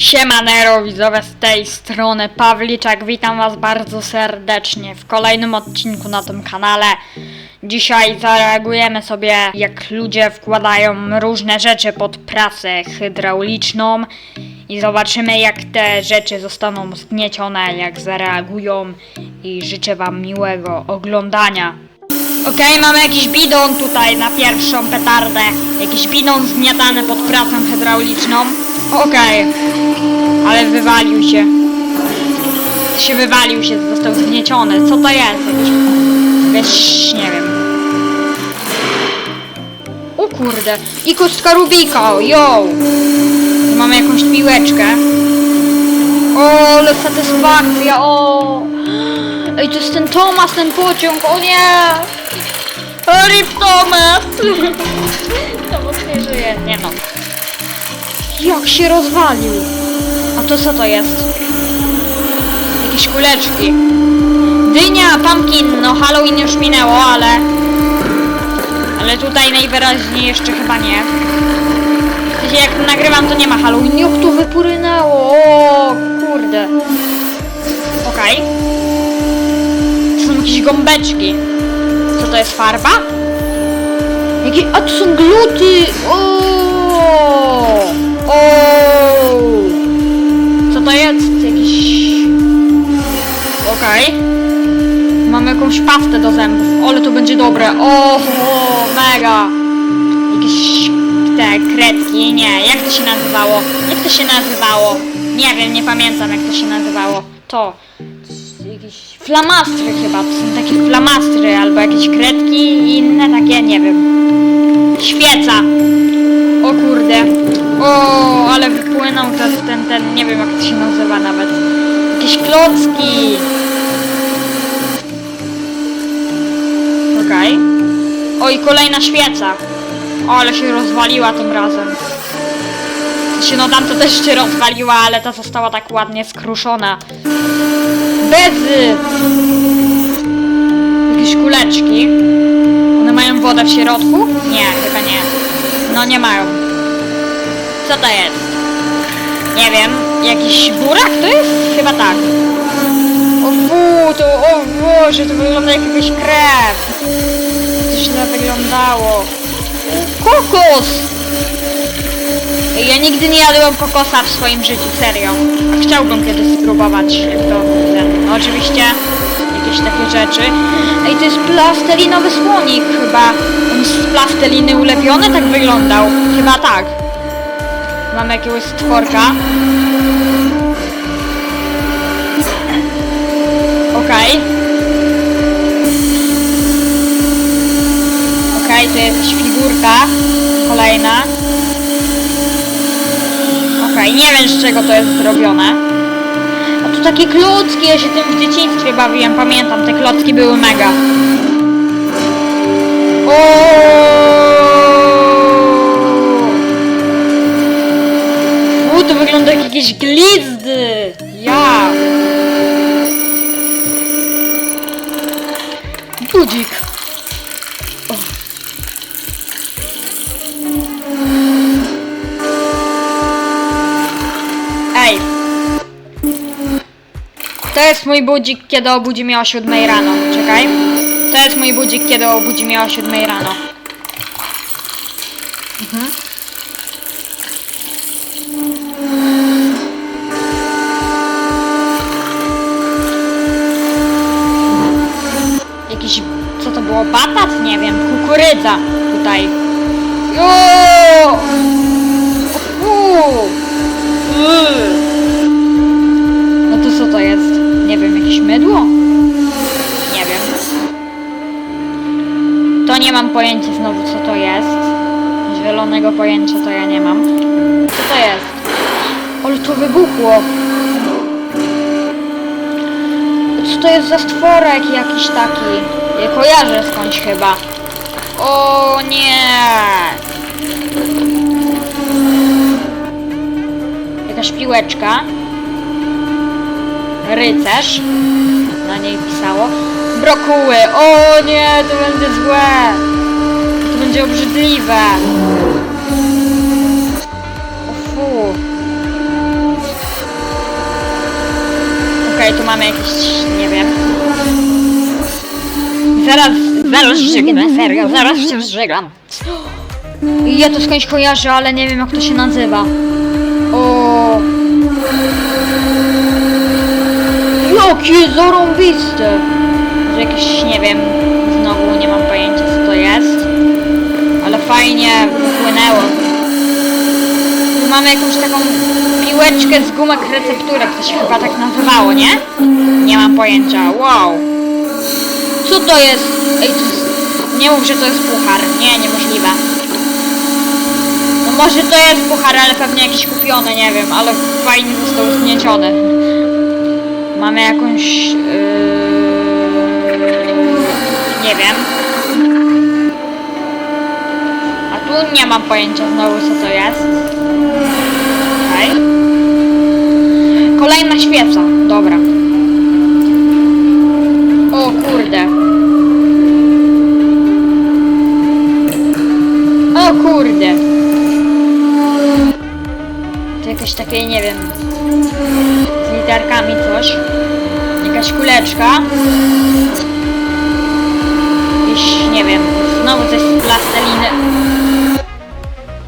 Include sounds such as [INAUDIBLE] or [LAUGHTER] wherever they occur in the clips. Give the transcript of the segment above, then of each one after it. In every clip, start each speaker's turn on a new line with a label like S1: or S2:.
S1: Siemanero widzowie z tej strony Pawliczak, witam was bardzo serdecznie w kolejnym odcinku na tym kanale. Dzisiaj zareagujemy sobie jak ludzie wkładają różne rzeczy pod prasę hydrauliczną i zobaczymy jak te rzeczy zostaną zgniecione, jak zareagują i życzę wam miłego oglądania. Okej, mamy jakiś bidon tutaj na pierwszą petardę. Jakiś bidon zgniatany pod prasą hydrauliczną. Okej. Ale wywalił się. Się wywalił się, został zgnieciony. Co to jest? Jakiś... Jakaś... nie wiem. O kurde. I kostka Rubika, yo! Mamy jakąś piłeczkę. O, ale satysfakcja, o! Ej, to jest ten Tomas, ten pociąg, o nie! Rip Thomas! Tomas [LAUGHS] nie żyje, nie no. Jak się rozwalił! A to co to jest? Jakieś kuleczki. Dynia, pumpkin, no Halloween już minęło, ale... Ale tutaj najwyraźniej jeszcze chyba nie. W jak nagrywam to nie ma Halloween. Jak tu wypłynęło! O kurde. Okej. To są jakieś gąbeczki. Co to jest farba? Jakie... A to są gluty! O! O! Co to jest? Jakiś... Okej. Mamy jakąś pastę do zębów. Ale to będzie dobre. O, o mega. Jakieś te kredki. Nie, jak to się nazywało? Jak to się nazywało? Nie wiem, nie pamiętam jak to się nazywało. To. Jakieś flamastry chyba. To są takie flamastry albo jakieś kredki i inne takie, nie wiem. Świeca. O kurde. O, ale wypłynął ten, ten, ten, nie wiem jak to się nazywa nawet. Jakieś klocki. Okej. O i kolejna świeca. O, ale się rozwaliła tym razem. Się no tamto też się rozwaliła, ale ta została tak ładnie skruszona. Bezy! Jakieś kuleczki. One mają wodę w środku? Nie, chyba nie. No nie mają. Co to jest? Nie wiem. Jakiś burak to jest? Chyba tak. O fu, to o Boże, to wygląda jak jakaś krew. To źle wyglądało. Kokos! Ja nigdy nie jadłem kokosa w swoim życiu, serio. A chciałbym kiedyś spróbować to, ten, no oczywiście jakieś takie rzeczy. Ej, to jest plastelinowy słonik chyba. On z plasteliny ulepiony, tak wyglądał. Chyba tak. Mamy jakiegoś stworka. Okej. Okej, to jest jakaś figurka. Kolejna. Okej, nie wiem z czego to jest zrobione. A tu takie klocki, ja się tym w dzieciństwie bawiłem, pamiętam, te klocki były mega. O! To wygląda jak jakieś glizdy! Ja! Budzik! Ej! To jest mój budzik, kiedy obudzi mnie o 7 rano. Czekaj. To jest mój budzik, kiedy obudzi mnie o 7 rano. Mhm. Kukurydza tutaj. Jo! Fu! Yy. No to co to jest? Nie wiem, jakieś mydło? Nie wiem. To nie mam pojęcia znowu co to jest. Zielonego pojęcia to ja nie mam. Co to jest? Ale to wybuchło. Co to jest za stworek jakiś taki? Ja kojarzę skądś chyba. O nie! Jakaś piłeczka. Rycerz. Na niej pisało. Brokuły. O nie, to będzie złe. To będzie obrzydliwe. O fu. mamy jakieś, nie wiem. Zaraz, zaraz żegnam, serio, zaraz się żegnam. Ja to skądś kojarzę, ale nie wiem jak to się nazywa. O. Jakie zarąbiste! Że jakieś, nie wiem, znowu nie mam pojęcia co to jest. Ale fajnie wypłynęło. Tu mamy jakąś taką piłeczkę z gumek recepturek, to się chyba tak nazywało, nie? Nie mam pojęcia. Wow. Co to jest? Ej, to jest... Nie mów, że to jest puchar. Nie, niemożliwe. No może to jest puchar, ale pewnie jakiś kupiony, nie wiem, ale fajnie został zgnieciony. Mamy jakąś... Yy... Nie wiem. A tu nie mam pojęcia znowu co to jest. Okej. Kolejna świeca. Dobra. O kurde. O kurde. To jakieś takie, nie wiem, z literkami coś. Jakaś kuleczka. Jakieś, nie wiem, znowu coś z plasteliny.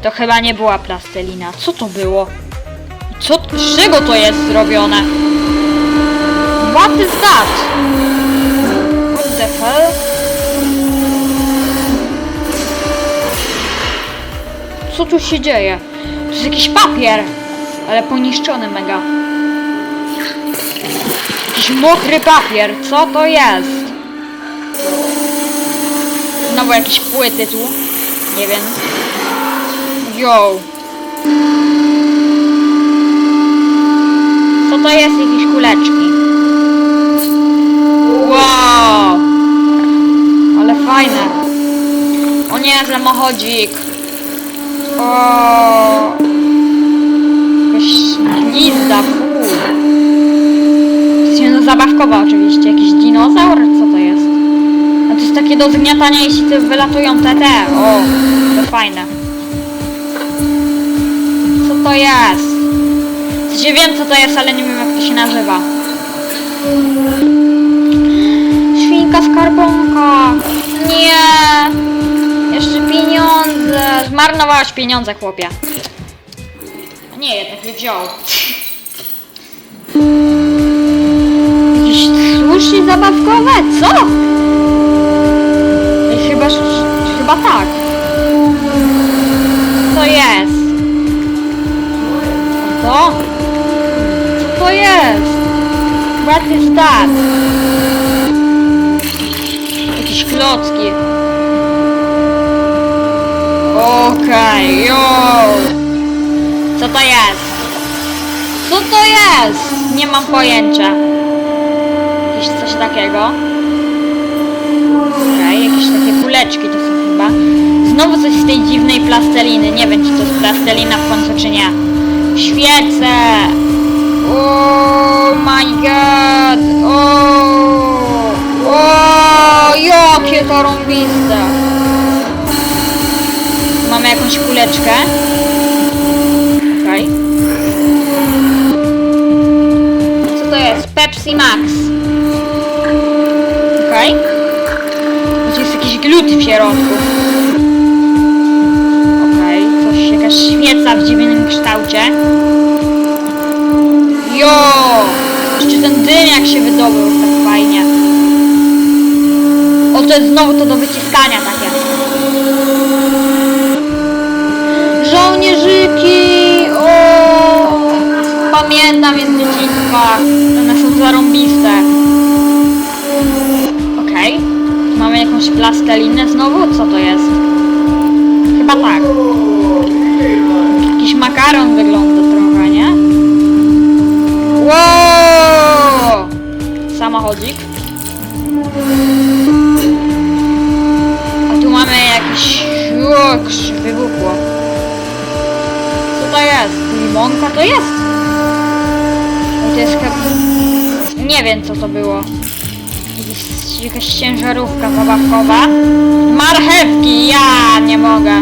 S1: To chyba nie była plastelina. Co to było? Co, z czego to jest zrobione? What is that? Co tu się dzieje? To jest jakiś papier, ale poniszczony mega. Jakiś mokry papier, co to jest? Znowu jakieś płyty tu. Nie wiem. Yo. Co to jest? Jakieś kuleczki. Wow. Ale fajne. Nie, samochodzik. O. Glizda, no zabawkowa oczywiście. Jakiś dinozaur? Co to jest? A to jest takie do zgniatania, jeśli te wylatują te te. O, to fajne. Co to jest? W sensie wiem co to jest, ale nie wiem jak to się nazywa. Świnka skarbonka. Nie. Jeszcze pieniądze. Zmarnowałaś pieniądze, chłopie. A nie, jednak je wziął. Jakieś sushi zabawkowe? Co? Chyba, chyba tak. Co jest? Co? Co to jest? What is that? Jakieś klocki. Okej, jo. Co to jest? Co to jest? Nie mam pojęcia. Jakieś coś takiego. Okej, jakieś takie kuleczki to są chyba. Znowu coś z tej dziwnej plasteliny. Nie wiem, czy to jest plastelina w końcu, czy nie. Świece! Oh my god! O! O! Jakie to rąbiste! Mamy jakąś kuleczkę. Okej. Co to jest? Pepsi Max. Tu jest jakiś glut w środku. Okej, coś, jakaś świeca w dziwnym kształcie. Jo! Jeszcze ten dym jak się wydobył, tak fajnie. O, to jest znowu to do wyciskania takie. Pamiętam je z dzieciństwa. One są zarąbiste. Okej. Mamy jakąś plastelinę znowu? Co to jest? Chyba tak. Jakiś makaron wygląda trochę, nie? Wow! Samochodzik. A tu mamy jakiś... O, krzyż wybuchło. Co to jest? Limonka to jest? to jest jak... Nie wiem co to było. Jakaś ciężarówka zabawkowa. Marchewki! Ja nie mogę.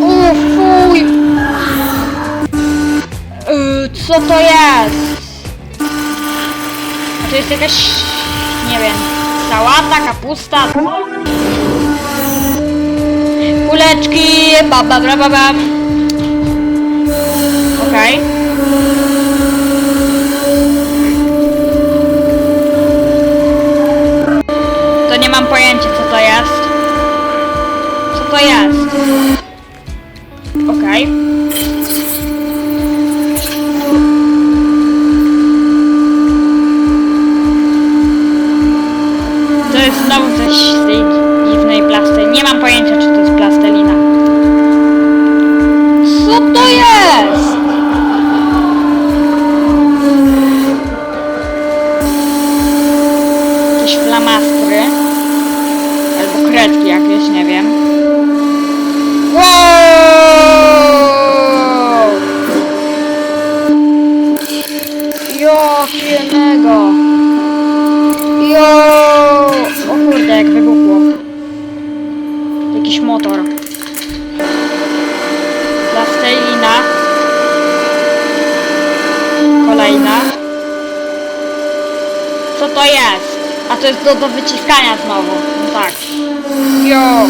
S1: Ufuj! Y, co to jest? A to jest jakaś... Nie wiem. Sałata, kapusta kuleczki, bam, bam. Okej. To nie mam pojęcia co to jest. Co to jest? Okej. To do wyciskania znowu. No tak. Jo!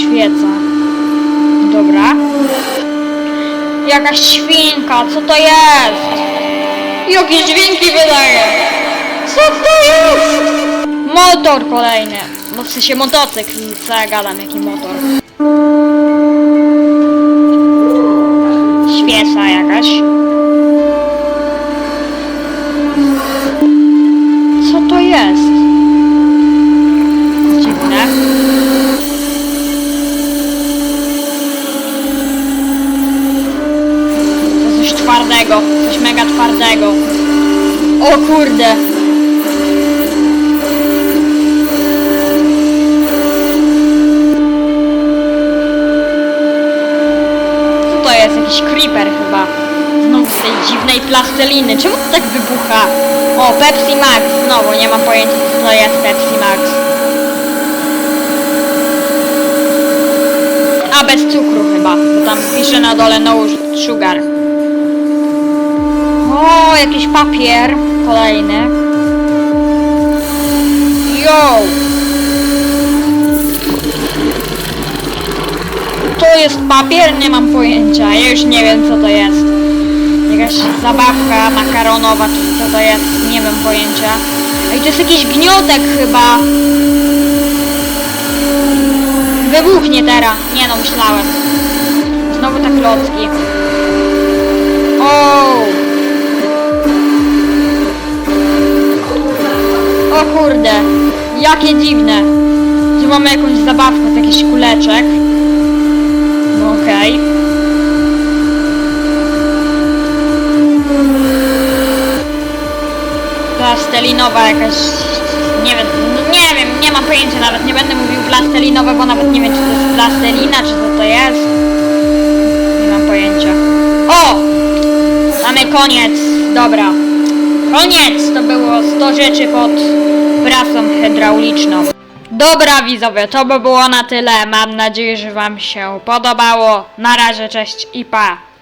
S1: Świeca. Dobra. Jakaś świnka, co to jest? Jakie dźwięki wydaje? Co to jest? Motor kolejny. No w sensie motocykl, co ja gadam, jaki motor. Świeca jakaś. Jakiś creeper chyba. Znowu z tej dziwnej plasteliny. Czemu to tak wybucha? O, Pepsi Max. Znowu, nie mam pojęcia co to jest Pepsi Max. A, bez cukru chyba, bo tam pisze na dole no sugar. O, jakiś papier kolejny. Yo! Jest papier? Nie mam pojęcia. Ja już nie wiem co to jest. Jakaś zabawka makaronowa, czy co to jest? Nie mam pojęcia. Ej, to jest jakiś gniotek chyba. Wybuchnie teraz. Nie no, myślałem. Znowu tak klocki. O! O kurde, jakie dziwne. Tu mamy jakąś zabawkę z jakichś kuleczek. No. Plastelinowa jakaś... Nie wiem, no nie wiem, nie mam pojęcia nawet, nie będę mówił plastelinowe, bo nawet nie wiem czy to jest plastelina, czy co to jest. Nie mam pojęcia. O! Mamy koniec, dobra. Koniec! To było 100 rzeczy pod prasą hydrauliczną. Dobra widzowie, to by było na tyle. Mam nadzieję, że wam się podobało. Na razie, cześć i pa!